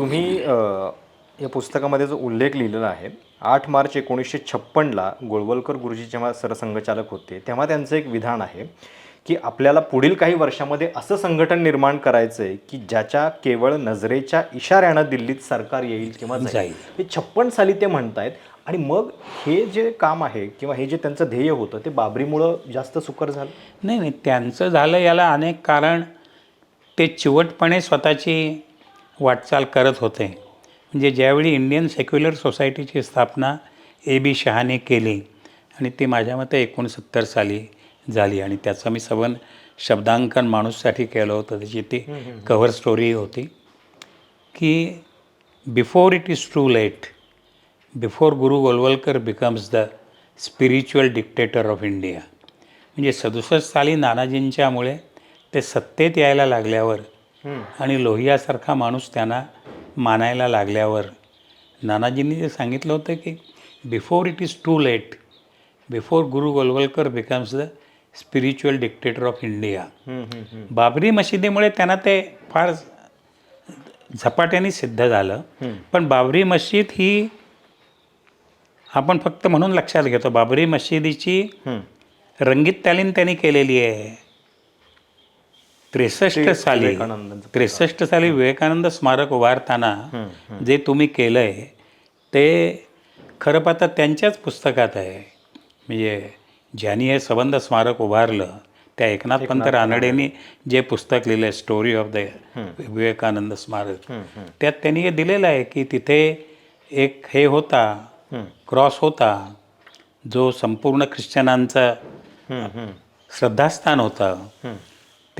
तुम्ही या पुस्तकामध्ये जो उल्लेख लिहिलेला आहे आठ मार्च एकोणीसशे छप्पनला गोळवलकर गुरुजी जेव्हा सरसंघचालक होते तेव्हा त्यांचं एक विधान आहे की आपल्याला पुढील काही वर्षामध्ये असं संघटन निर्माण करायचं आहे की ज्याच्या केवळ नजरेच्या इशाऱ्यानं दिल्लीत सरकार येईल किंवा जाईल. जाईल. हे छप्पन साली ते म्हणतायत. आणि मग हे जे काम आहे किंवा हे जे त्यांचं ध्येय होतं ते बाबरीमुळं जास्त सुकर झालं? नाही नाही. त्यांचं झालं याला अनेक कारण. ते चिवटपणे स्वतःची वाटचाल करत होते. म्हणजे ज्यावेळी इंडियन सेक्युलर सोसायटीची स्थापना ए बी शहाने केली आणि ती माझ्या मते एकोणसत्तर साली झाली आणि त्याचं मी सबन शब्दांकन माणूससाठी केलं होतं. त्याची ती कव्हर स्टोरी होती की before it is too late before Guru Golwalkar becomes the spiritual dictator of India म्हणजे सदुसष्ट साली नानाजींच्यामुळे ते सत्तेत यायला लागल्यावर आणि लोहियासारखा माणूस त्यांना मानायला लागल्यावर नानाजींनी जे सांगितलं होतं की before it is too late before Guru Golwalkar becomes the spiritual dictator of India Babri मशिदीमुळे त्यांना ते फार झपाट्याने सिद्ध झालं. पण बाबरी मशीद ही आपण फक्त म्हणून लक्षात घेतो बाबरी मशिदीची रंगीत तालीम त्यांनी केलेली आहे. त्रेसष्ट साली त्रेसष्ट साली विवेकानंद स्मारक उभारताना जे तुम्ही केलं आहे ते खरं पाहता त्यांच्याच पुस्तकात आहे. म्हणजे ज्यांनी हे सबंध स्मारक उभारलं त्या एकनाथ पंत रानडेंनी जे पुस्तक लिहिलं आहे स्टोरी ऑफ द विवेकानंद स्मारक त्यात त्यांनी हे दिलेलं आहे की तिथे एक हे होता क्रॉस होता जो संपूर्ण ख्रिश्चनांचा श्रद्धास्थान होतं.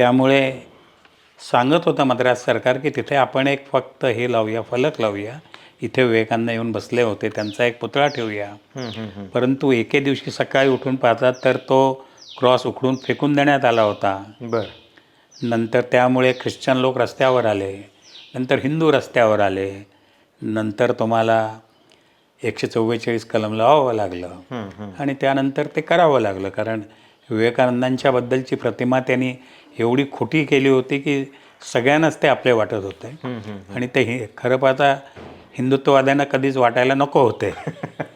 त्यामुळे सांगत होतं मद्रास सरकार की तिथे आपण एक फक्त हे लावूया फलक लावूया. इथे विवेकानंद येऊन बसले होते त्यांचा एक पुतळा ठेवूया. परंतु एके दिवशी सकाळी उठून पाहतात तर तो क्रॉस उखडून फेकून देण्यात आला होता. बरं. नंतर त्यामुळे ख्रिश्चन लोक रस्त्यावर आले नंतर हिंदू रस्त्यावर आले नंतर तुम्हाला एकशे चव्वेचाळीस कलम लावावं लागलं. आणि त्यानंतर ते करावं लागलं कारण विवेकानंदांच्याबद्दलची प्रतिमा त्यांनी एवढी खोटी केली होती की सगळ्यांनाच ते आपले वाटत होते. आणि ते हि खरं पाहता हिंदुत्ववाद्यांना कधीच वाटायला नको होते.